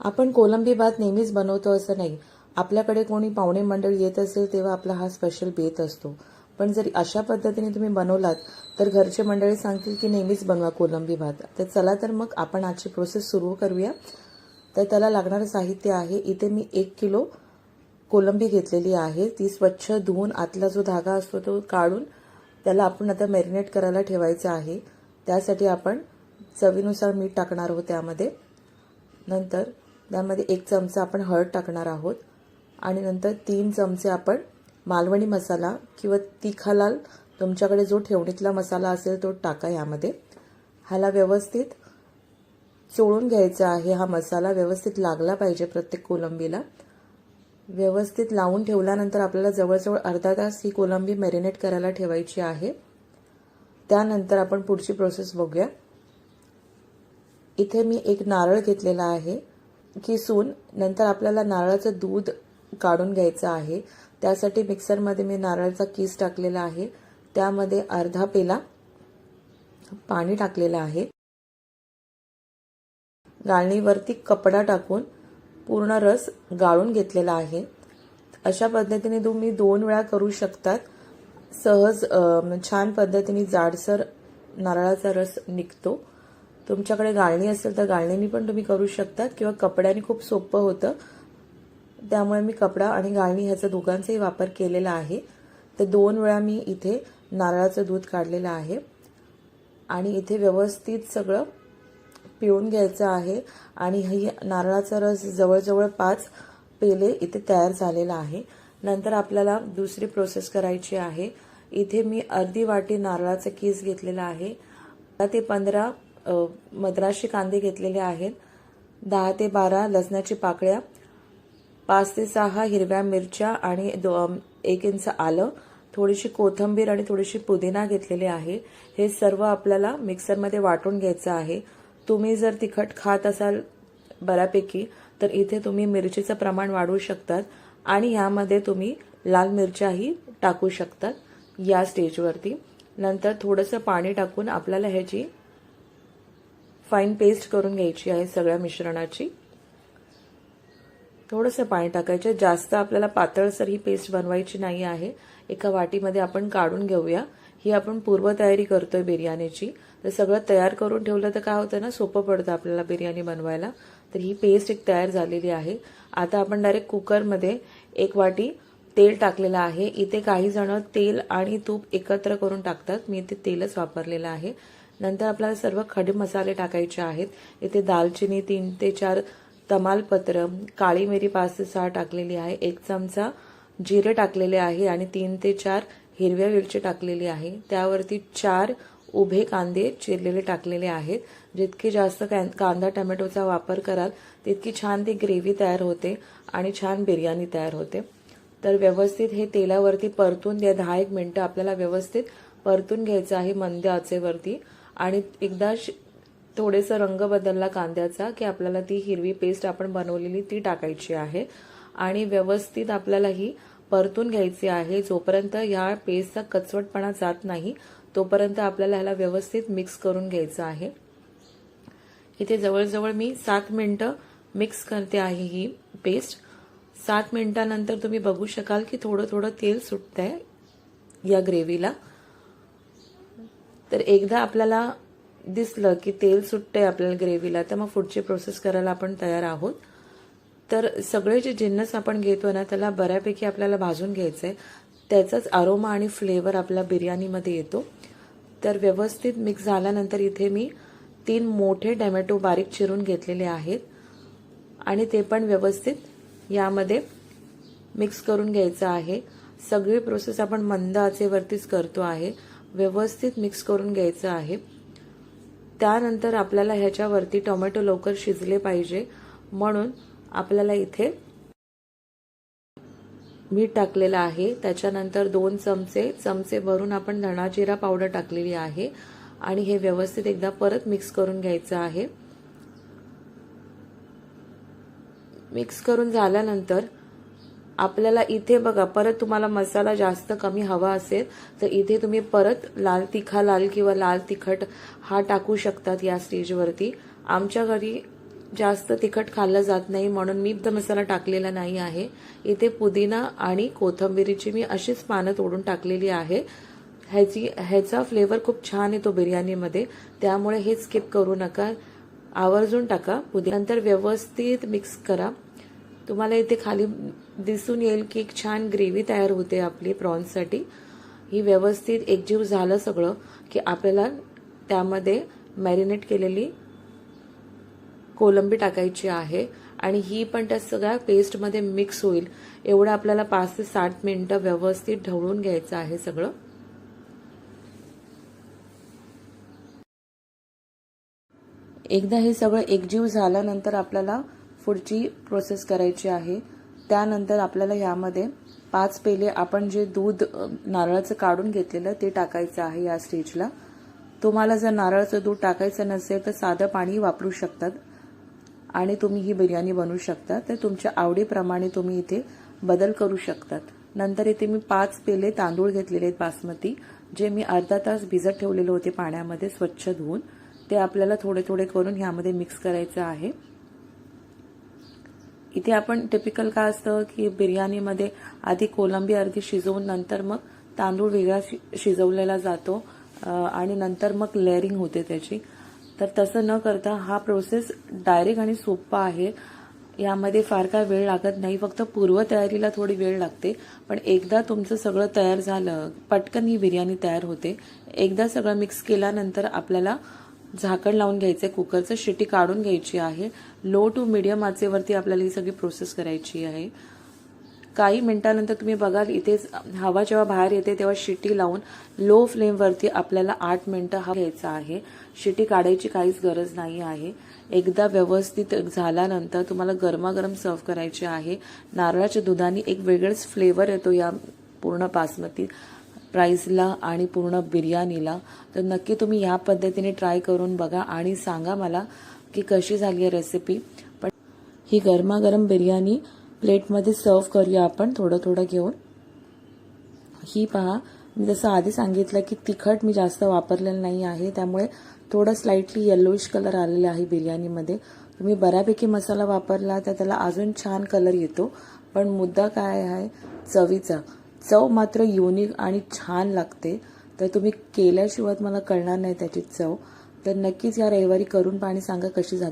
आपण कोलंबी भात नेहमीच बनवतो असं नाही. आपल्याकडे कोणी पाहुणे मंडळी येत असेल तेव्हा आपला हा स्पेशल बेत असतो. पण जर अशा पद्धतीने तुम्ही बनवलात तर घरचे मंडळी सांगतील की नेहमीच बनवा कोलंबी भात. तर चला तर मग आपण आजची प्रोसेस सुरू करूया. तर त्याला लागणारं साहित्य आहे इथे मी एक किलो कोलंबी घेतलेली आहे. ती स्वच्छ धुवून आतला जो धागा असतो तो काढून त्याला आपण आता मॅरिनेट करायला ठेवायचं आहे. त्यासाठी आपण चवीनुसार मीठ टाकणार आहोत त्यामध्ये. नंतर त्यामध्ये एक चमचा आपण हळद टाकणार आहोत. आणि नंतर तीन चमचे आपण मालवणी मसाला किंवा तिखालाल तुमच्याकडे जो ठेवणीतला मसाला असेल तो टाका यामध्ये. ह्याला व्यवस्थित चोळून घ्यायचा आहे. हा मसाला व्यवस्थित लागला पाहिजे प्रत्येक कोलंबीला. व्यवस्थित लावून ठेवल्यानंतर आपल्याला जवळजवळ अर्धा तास ही कोलंबी मॅरिनेट करायला ठेवायची आहे. त्यानंतर आपण पुढची प्रोसेस बघूया. इथे मी एक नारळ घेतलेला आहे. किसून नंतर आपल्याला नारळाचं दूध काढून घ्यायचं आहे. त्यासाठी मिक्सरमध्ये मी नारळाचा किस टाकलेला आहे. त्यामध्ये अर्धा पेला पाणी टाकलेलं आहे. गाळणीवरती कपडा टाकून पूर्ण रस गाळून घेतलेला आहे. अशा पद्धतीने तुम्ही दोन वेळा करू शकतात. सहज छान पद्धतीने जाडसर नारळाचा रस निघतो. तुमच्याकडे गाळणी असेल तर गाळणीने पण तुम्ही करू शकता किंवा कपड्याने खूप सोपं होतं. त्यामुळे मी कपडा आणि गाळणी ह्याचा दोघांचाही वापर केलेला आहे. तर दोन वेळा मी इथे नारळाचं दूध काढलेलं आहे. आणि इथे व्यवस्थित सगळं पिळून घ्यायचं आहे. आणि ही नारळाचा रस जवळजवळ पाच पेले इथे तयार झालेला आहे. नंतर आपल्याला दुसरी प्रोसेस करायची आहे. इथे मी अर्धी वाटी नारळाचा कीस घेतलेला आहे. ते पंधरा मद्राशी कांदे घेतलेले आहेत. दहा ते बारा लसणाची पाकळ्या पाच ते सहा हिरव्या मिरच्या आणि दो एक इंच आलं थोडीशी कोथिंबीर आणि थोडीशी पुदिना घेतलेली आहे. हे सर्व आपल्याला मिक्सरमध्ये वाटून घ्यायचं आहे. तुम्ही जर तिखट खात असाल बऱ्यापैकी तर इथे तुम्ही मिरचीचं प्रमाण वाढवू शकतात आणि ह्यामध्ये तुम्ही लाल मिरच्याही टाकू शकतात या स्टेजवरती. नंतर थोडंसं पाणी टाकून आपल्याला ह्याची फाईन पेस्ट करून घ्यायची आहे सगळ्या मिश्रणाची. थोडंसं पाणी टाकायचं. जास्त आपल्याला पातळसर ही पेस्ट बनवायची नाही आहे. एका वाटीमध्ये आपण काढून घेऊया. ही आपण पूर्वतयारी करतोय बिर्याणीची. तर सगळं तयार करून ठेवलं तर काय होतं ना सोपं पडतं आपल्याला बिर्याणी बनवायला. तर ही पेस्ट एक तयार झालेली आहे. आता आपण डायरेक्ट कुकरमध्ये एक वाटी तेल टाकलेलं आहे. इथे काही जण तेल आणि तूप एकत्र करून टाकतात. मी इथे तेलच वापरलेलं आहे. नंतर आपल्याला सर्व खडे मसाले टाकायचे आहेत. इथे दालचिनी तीन ते चार तमालपत्र काळी मिरी पाच ते सहा टाकलेली आहे. एक चमचा जिरे टाकलेले आहे आणि तीन ते चार हिरव्या मिरची टाकलेली आहे. त्यावरती चार उभे कांदे चिरलेले टाकलेले आहेत. जितके जास्त कांदा टमॅटोचा वापर कराल तितकी छान ती ग्रेव्ही तयार होते आणि छान बिर्याणी तयार होते. तर व्यवस्थित हे तेलावरती परतून द्या. दहा एक मिनटं आपल्याला व्यवस्थित परतून घ्यायचं आहे मंद आचेवरती. आणि एकदा श- रंग बदलला कांद्याचा की आपल्याला ती हिरवी पेस्ट आपण बनवलेली ती टाकायची आहे. आणि व्यवस्थित आपल्याला ही परतून घ्यायची आहे. जोपर्यंत ह्या पेस्टचा कचवटपणा जात नाही तोपर्यंत आपल्याला ह्याला व्यवस्थित मिक्स करून घ्यायचं आहे. इथे जवळजवळ मी सात मिनटं मिक्स करते आहे ही पेस्ट सात मिनटानंतर तुम्ही बघू शकाल की थोडं थोडं तेल सुटतंय या ग्रेव्हीला तर एकदा आपल्याला दिसलं की तेल सुटतंय आपल्याला ग्रेव्हीला तर मग पुढची प्रोसेस करायला आपण तयार आहोत. तर सगळे जे जिन्नस आपण घेतो ना त्याला बऱ्यापैकी आपल्याला भाजून घ्यायचं आहे त्याचाच अरोमा आणि फ्लेवर आपल्या बिर्याणीमध्ये येतो. तर व्यवस्थित मिक्स झाल्यानंतर इथे मी तीन मोठे टॅमॅटो बारीक चिरून घेतलेले आहेत. आणि ते पण व्यवस्थित यामध्ये मिक्स करून घ्यायचं आहे. सगळी प्रोसेस आपण मंद आचेवरतीच करतो आहे. व्यवस्थित मिक्स करून घ्यायचं आहे. त्यानंतर आपल्याला ह्याच्यावरती टोमॅटो लवकर शिजले पाहिजे. म्हणून आपल्याला इथे मीठ टाकलेलं आहे. त्याच्यानंतर दोन चमचे चमचे भरून आपण धणा जिरा पावडर टाकलेली आहे. आणि हे व्यवस्थित एकदा परत मिक्स करून घ्यायचं आहे. मिक्स करून झाल्यानंतर आपल्याला इथे बघा परत तुम्हाला मसाला जास्त कमी हवा असेल तर इथे तुम्ही परत लाल तिखा लाल किंवा लाल तिखट हा टाकू शकतात या स्टेजवरती. आमच्या घरी जास्त तिखट खाल्लं जात नाही म्हणून मी तर मसाला टाकलेला नाही आहे. इथे पुदिना आणि कोथिंबिरीची मी अशीच पानं तोडून टाकलेली आहे. ह्याची ह्याचा फ्लेवर खूप छान येतो बिर्याणीमध्ये त्यामुळे हे स्किप करू नका. आवर्जून टाका पुदिना. नंतर व्यवस्थित मिक्स करा. तुम्हाला इथे खाली दिसून येईल की एक छान ग्रेव्ही तयार होते आपली प्रॉन्ससाठी. ही व्यवस्थित एकजीव झालं सगळं की आपल्याला त्यामध्ये मॅरिनेट केलेली कोलंबी टाकायची आहे आणि ही पण त्या सगळ्या पेस्टमध्ये मिक्स होईल. एवढं आपल्याला पाच ते साठ मिनिटं व्यवस्थित ढवळून घ्यायचं आहे सगळं. एकदा हे सगळं एकजीव झाल्यानंतर आपल्याला पुढची प्रोसेस करायची आहे. त्यानंतर आपल्याला ह्यामध्ये पाच पेले आपण जे दूध नारळाचं काढून घेतलेलं ते टाकायचं आहे या स्टेजला तुम्हाला जर नारळाचं दूध टाकायचं नसेल तर साधं पाणी वापरू शकतात. आणि तुम्ही ही बिर्याणी बनवू शकता. तर तुमच्या आवडीप्रमाणे तुम्ही इथे बदल करू शकतात. नंतर इथे मी पाच पेले तांदूळ घेतलेले आहेत बासमती जे मी अर्धा तास भिजत ठेवलेले होते पाण्यामध्ये स्वच्छ धुवून. ते आपल्याला थोडे थोडे करून ह्यामध्ये मिक्स करायचं आहे. इथे आपण टिपिकल काय असतं की बिर्याणीमध्ये आधी कोलंबी अर्धी शिजवून नंतर मग तांदूळ वेगळा शि- शिजवलेला जातो आणि नंतर मग लेअरिंग होते त्याची. तर तसं न करता हा प्रोसेस डायरेक्ट आणि सोपा आहे. यामध्ये फार काय वेळ लागत नाही फक्त पूर्वतयारीला थोडी वेळ लागते. पण एकदा तुमचं सगळं तयार झालं पटकन ही बिर्याणी तयार होते. एकदा सगळं मिक्स केल्यानंतर आपल्याला झाकण लावून घ्यायचं आहे कुकरचं शिटी काढून घ्यायची आहे. लो टू मिडियम आचेवरती आपल्याला ही सगळी प्रोसेस करायची आहे. काही मिनिटानंतर तुम्ही बघाल इथेच हवा जेव्हा बाहेर येते तेव्हा शिटी लावून लो फ्लेमवरती आपल्याला आठ मिनटं हा घ्यायचा आहे. शिटी काढायची काहीच गरज नाही आहे. एकदा व्यवस्थित झाल्यानंतर तुम्हाला गरमागरम सर्व करायचे आहे. नारळाच्या दुधाने एक वेगळंच फ्लेवर येतो या पूर्ण बासमती प्राईसला आणि पूर्ण बिर्याणीला तर नक्की तुम्ही या पद्धतीने ट्राय करून बघा आणि सांगा मला की कशी झाली आहे रेसिपी पण ही गरमागरम बिर्याणी प्लेटमध्ये सर्व करूया आपण थोडं थोडं घेऊन. ही पहा मी जसं आधी सांगितलं की तिखट मी जास्त वापरलेलं नाही आहे त्यामुळे थोडं स्लाइटली येल्लोइश कलर आलेला आहे बिर्याणीमध्ये. तुम्ही बऱ्यापैकी मसाला वापरला तर त्याला अजून छान कलर येतो. पण मुद्दा काय आहे? चवीचा. चव मात्र युनिक आणि छान लागते. तर तुम्ही केल्याशिवाय मला कळणार नाही त्याची चव. तर नक्कीच या रविवारी करून पाणी सांगा कशी झाली.